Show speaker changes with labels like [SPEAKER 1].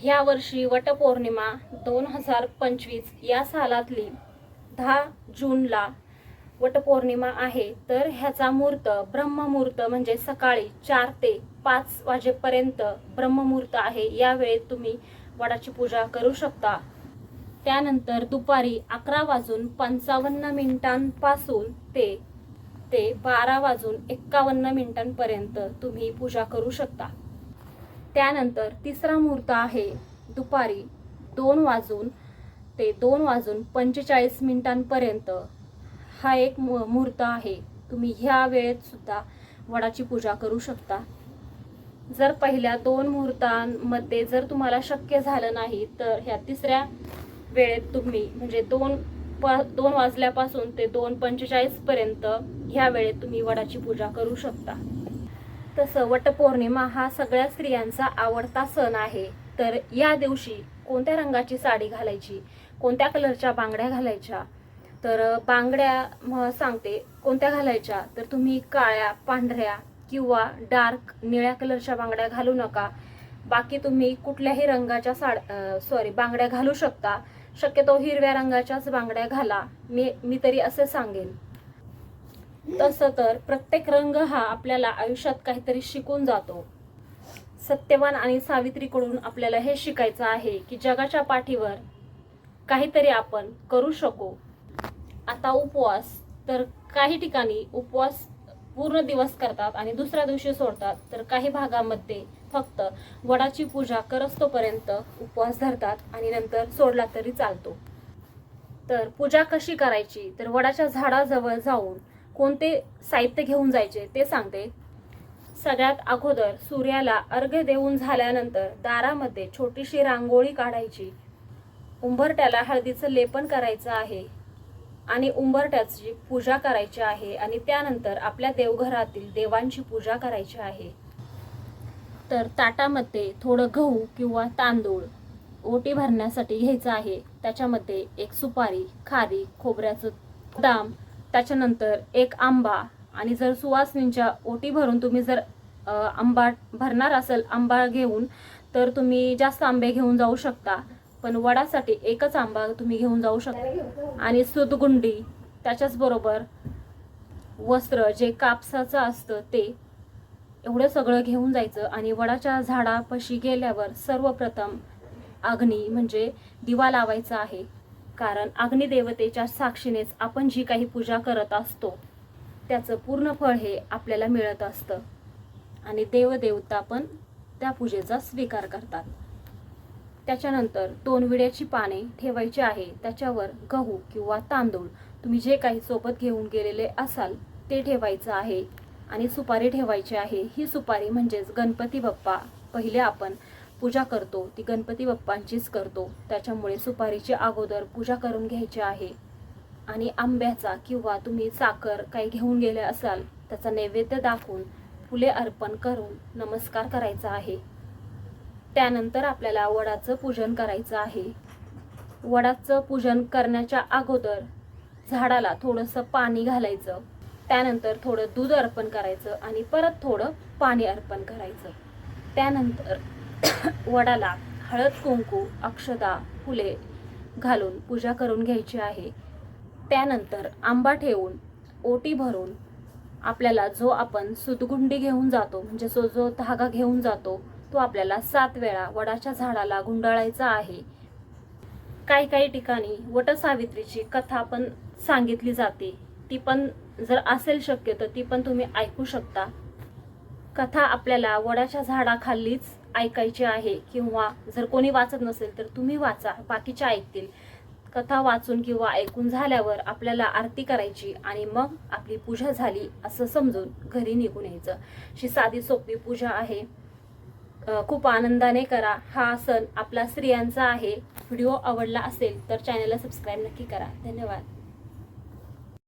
[SPEAKER 1] ह्या वर्षी वटपौर्णिमा दोन हजार पंचवीस या सालातली दहा जूनला वटपौर्णिमा आहे. तर ह्याचा मुहूर्त ब्रह्ममुहूर्त म्हणजे सकाळी चार ते पाच वाजेपर्यंत ब्रह्ममुहूर्त आहे. या वेळेत तुम्ही वडाची पूजा करू शकता. त्यानंतर दुपारी अकरा वाजून पंचावन्न मिनिटांपासून ते ते बारा वाजून एक्कावन्न मिनिटांपर्यंत तुम्ही पूजा करू शकता. त्यानंतर तिसरा मुहूर्त आहे दुपारी दोन वाजून ते दोन वाजून पंचेचाळीस मिनिटांपर्यंत. हा एक मुहूर्त आहे. तुम्ही ह्या वेळेत सुद्धा वडाची पूजा करू शकता. जर पहिल्या दोन मुहूर्तांमध्ये जर तुम्हाला शक्य झालं नाही तर ह्या तिसऱ्या वेळेत तुम्ही म्हणजे दोन प दोन वाजल्यापासून ते दोन पंचेचाळीसपर्यंत ह्या वेळेत तुम्ही वडाची पूजा करू शकता. तसं वटपौर्णिमा हा सगळ्या स्त्रियांचा आवडता सण आहे. तर या दिवशी कोणत्या रंगाची साडी घालायची? कोणत्या कलरच्या बांगड्या घालायच्या? तर बांगड्या म सांगते. कोणत्या घालायच्या? तर तुम्ही काळ्या पांढऱ्या किंवा डार्क निळ्या कलरच्या बांगड्या घालू नका. बाकी तुम्ही कुठल्याही रंगाच्या साड सॉरी बांगड्या घालू शकता. शक्यतो हिरव्या रंगाच्याच बांगड्या घाला. मी मी तरी असं सांगेन. तसं तर प्रत्येक रंग हा आपल्याला आयुष्यात काहीतरी शिकून जातो. सत्यवान आणि सावित्रीकडून आपल्याला हे शिकायचं आहे की जगाच्या पाठीवर काहीतरी आपण करू शकू. आता उपवास तर काही ठिकाणी उपवास पूर्ण दिवस करतात आणि दुसऱ्या दिवशी सोडतात तर काही भागामध्ये फक्त वडाची पूजा करस्तोपर्यंत उपवास धरतात आणि नंतर सोडला तरी चालतो. तर पूजा कशी करायची? तर वडाच्या झाडाजवळ जाऊन कोणते साहित्य घेऊन जायचे ते सांगते. सगळ्यात अगोदर सूर्याला अर्घ्य देऊन झाल्यानंतर दारामध्ये छोटीशी रांगोळी काढायची. उंबरट्याला हळदीचं लेपन करायचं आहे आणि उंबरट्याची पूजा करायची आहे आणि त्यानंतर आपल्या देवघरातील देवांची पूजा करायची आहे. तर ताटामध्ये थोडं गहू किंवा तांदूळ ओटी भरण्यासाठी घ्यायचं आहे. त्याच्यामध्ये एक सुपारी खारी खोबऱ्याचं दाम त्याच्यानंतर एक आंबा आणि जर सुवासनींच्या ओटी भरून तुम्ही जर आंबा भरणार असेल आंबा घेऊन तर तुम्ही जास्त आंबे घेऊन जाऊ शकता. पण वडासाठी एकच आंबा तुम्ही घेऊन जाऊ शकता. आणि सुतगुंडी त्याच्याच बरोबर वस्त्र जे कापसाचं असतं ते एवढं सगळं घेऊन जायचं. आणि वडाच्या झाडापाशी गेल्यावर सर्वप्रथम अग्नी म्हणजे दिवा लावायचा आहे. कारण अग्निदेवतेच्या साक्षीनेच आपण जी काही पूजा करत असतो त्याचं पूर्ण फळ हे आपल्याला मिळत असतं. आणि देवदेवता पण त्या पूजेचा स्वीकार करतात. त्याच्यानंतर दोन विड्याची पाने ठेवायची आहे. त्याच्यावर गहू किंवा तांदूळ तुम्ही जे काही सोबत घेऊन गेलेले असाल ते ठेवायचं आहे. आणि सुपारी ठेवायची आहे. ही सुपारी म्हणजेच गणपती बाप्पा पहिले आपण पूजा करतो ती गणपती बाप्पांचीच करतो. त्याच्यामुळे सुपारीची अगोदर पूजा करून घ्यायची आहे. आणि आंब्याचा किंवा तुम्ही साखर काही घेऊन गेले असाल त्याचा नैवेद्य दाखवून फुले अर्पण करून नमस्कार करायचा आहे. त्यानंतर आपल्याला वडाचं पूजन करायचं आहे. वडाचं पूजन करण्याच्या अगोदर झाडाला थोडंसं पाणी घालायचं. त्यानंतर थोडं दूध अर्पण करायचं आणि परत थोडं पाणी अर्पण करायचं. त्यानंतर वडाला हळद कुंकू अक्षदा फुले घालून पूजा करून घ्यायची आहे. त्यानंतर आंबा ठेवून ओटी भरून आपल्याला जो आपण सुतगुंडी घेऊन जातो म्हणजे जो जो धागा घेऊन जातो तो आपल्याला सात वेळा वडाच्या झाडाला गुंडाळायचा आहे. काही काही ठिकाणी वटसावित्रीची कथा पण सांगितली जाते. ती पण जर असेल शक्य तर ती पण तुम्ही ऐकू शकता. कथा आपल्याला वडाच्या झाडाखालीच ऐकायची आहे किंवा जर कोणी वाचत नसेल तर तुम्ही वाचा बाकीचे ऐकतील. कथा वाचून किंवा ऐकून झाल्यावर आपल्याला आरती करायची आणि मग आपली पूजा झाली असं समजून घरी निघून यायचं. अशी साधी सोपी पूजा आहे. खूप आनंदाने करा. हा सण आपला स्त्रियांचा आहे. व्हिडिओ आवडला असेल तर चॅनलला सबस्क्राईब नक्की करा. धन्यवाद.